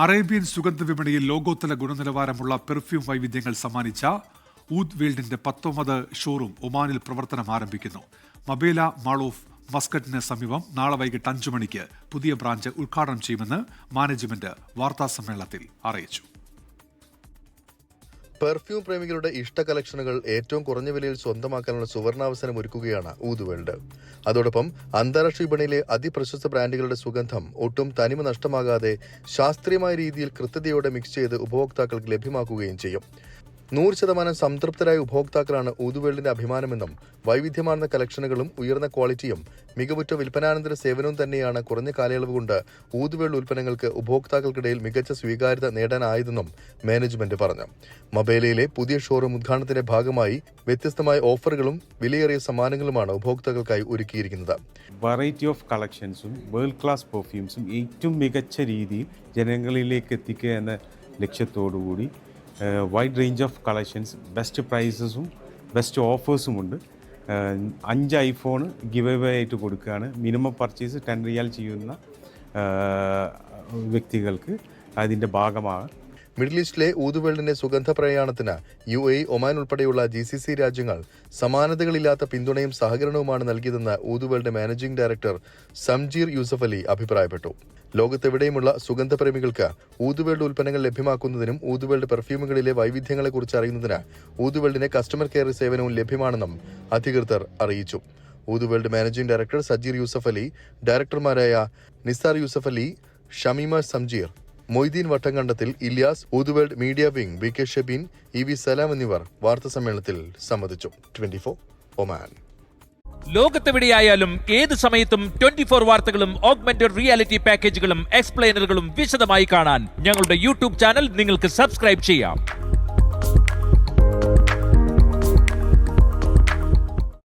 Arabian സുഗന്ധ വിപണിയിൽ ലോകോത്തര ഗുണനിലവാരമുള്ള പെർഫ്യൂം വൈവിധ്യങ്ങൾ സമ്മാനിച്ച ഊദ് വേൾഡിന്റെ പത്തൊമ്പത് ഷോറൂം ഒമാനിൽ പ്രവർത്തനം ആരംഭിക്കുന്നു. മബേല മാൾ ഓഫ് മസ്കറ്റിന് സമീപം നാളെ വൈകിട്ട് അഞ്ചു മണിക്ക് പുതിയ ബ്രാഞ്ച് ഉദ്ഘാടനം ചെയ്യുമെന്ന് മാനേജ്മെന്റ് വാർത്താസമ്മേളനത്തിൽ അറിയിച്ചു. പെർഫ്യൂം പ്രേമികളുടെ ഇഷ്ട കളക്ഷനുകൾ ഏറ്റവും കുറഞ്ഞ വിലയിൽ സ്വന്തമാക്കാനുള്ള സുവർണാവസരം ഒരുക്കുകയാണ് ഊതുവേൾഡ് അതോടൊപ്പം അന്താരാഷ്ട്ര വിപണിയിലെ അതിപ്രശസ്ത ബ്രാൻഡുകളുടെ സുഗന്ധം ഒട്ടും തനിമ നഷ്ടമാകാതെ ശാസ്ത്രീയമായ രീതിയിൽ കൃത്യതയോടെ മിക്സ് ചെയ്ത് ഉപഭോക്താക്കൾക്ക് ലഭ്യമാക്കുകയും ചെയ്യും. നൂറ് ശതമാനം സംതൃപ്തരായ ഉപഭോക്താക്കളാണ് ഊതുവേളിന്റെ അഭിമാനമെന്നും വൈവിധ്യമാർന്ന കളക്ഷനുകളും ഉയർന്ന ക്വാളിറ്റിയും മികവുറ്റ വിൽപ്പനാനന്തര സേവനവും തന്നെയാണ് കുറഞ്ഞ കാലയളവ് കൊണ്ട് ഊതുവേൾ ഉൽപ്പന്നങ്ങൾക്ക് ഉപഭോക്താക്കൾക്കിടയിൽ മികച്ച സ്വീകാര്യത നേടാനായതെന്നും മാനേജ്മെന്റ് പറഞ്ഞു. മൊബൈലയിലെ പുതിയ ഷോറൂം ഉദ്ഘാടനത്തിന്റെ ഭാഗമായി വ്യത്യസ്തമായ ഓഫറുകളും വിലയേറിയ സമ്മാനങ്ങളുമാണ് ഉപഭോക്താക്കൾക്കായി ഒരുക്കിയിരിക്കുന്നത്. വെറൈറ്റി ഓഫ് കളക്ഷൻസും വേൾഡ് ക്ലാസ് പെർഫ്യൂംസും ഏറ്റവും മികച്ച രീതിയിൽ ജനങ്ങളിലേക്ക് എത്തിക്കുക എന്ന ലക്ഷ്യത്തോടുകൂടി wide range of collections best പ്രൈസസും best ഓഫേഴ്സും ഉണ്ട്. അഞ്ച് ഐഫോൺ ഗിവ് അവേ ആയിട്ട് കൊടുക്കുകയാണ്. മിനിമം പർച്ചേസ് ടെൻ റിയാൽ ചെയ്യുന്ന വ്യക്തികൾക്ക് അതിന്റെ ഭാഗമാണ് മിഡിൽ ഈസ്റ്റിലെ ഊതുവേൾഡിന്റെ സുഗന്ധ പ്രയാണത്തിന് യു എ ഒമാൻ ഉൾപ്പെടെയുള്ള ജി സി സി രാജ്യങ്ങൾ സമാനതകളില്ലാത്ത പിന്തുണയും സഹകരണവുമാണ് നൽകിയതെന്ന് ഊതുവേൾഡ് മാനേജിംഗ് ഡയറക്ടർ സംജീർ യൂസഫ് അലി അഭിപ്രായപ്പെട്ടു. ലോകത്തെവിടെയുമുള്ള സുഗന്ധപ്രേമികൾക്ക് ഊതുവേൾഡ് ഉൽപ്പന്നങ്ങൾ ലഭ്യമാക്കുന്നതിനും ഊതുവേൾഡ് പെർഫ്യൂമുകളിലെ വൈവിധ്യങ്ങളെക്കുറിച്ച് അറിയുന്നതിന് ഊതുവേൾഡിന്റെ കസ്റ്റമർ കെയർ സേവനവും ലഭ്യമാണെന്നും അധികൃതർ അറിയിച്ചു. ഊതുവേൾഡ് മാനേജിംഗ് ഡയറക്ടർ സജീർ യൂസഫ് അലി ഡയറക്ടർമാരായ Nisar Yusuf Ali Shameema Samjeer Moideen Vattamkandathil Iliyas ഊതുവേൾഡ് media wing V K Shabeen E V Salam എന്നിവർ വാർത്താസമ്മേളനത്തിൽ സംബന്ധിച്ചു. Twenty four Oman. ലോകത്തെവിടെയായാലും ഏത് സമയത്തും ട്വന്റി ഫോർ വാർത്തകളും ഓഗ്മെന്റഡ് റിയാലിറ്റി പാക്കേജുകളും എക്സ്പ്ലെയിനറുകളും വിശദമായി കാണാൻ ഞങ്ങളുടെ യൂട്യൂബ് ചാനൽ നിങ്ങൾക്ക് സബ്സ്ക്രൈബ് ചെയ്യാം.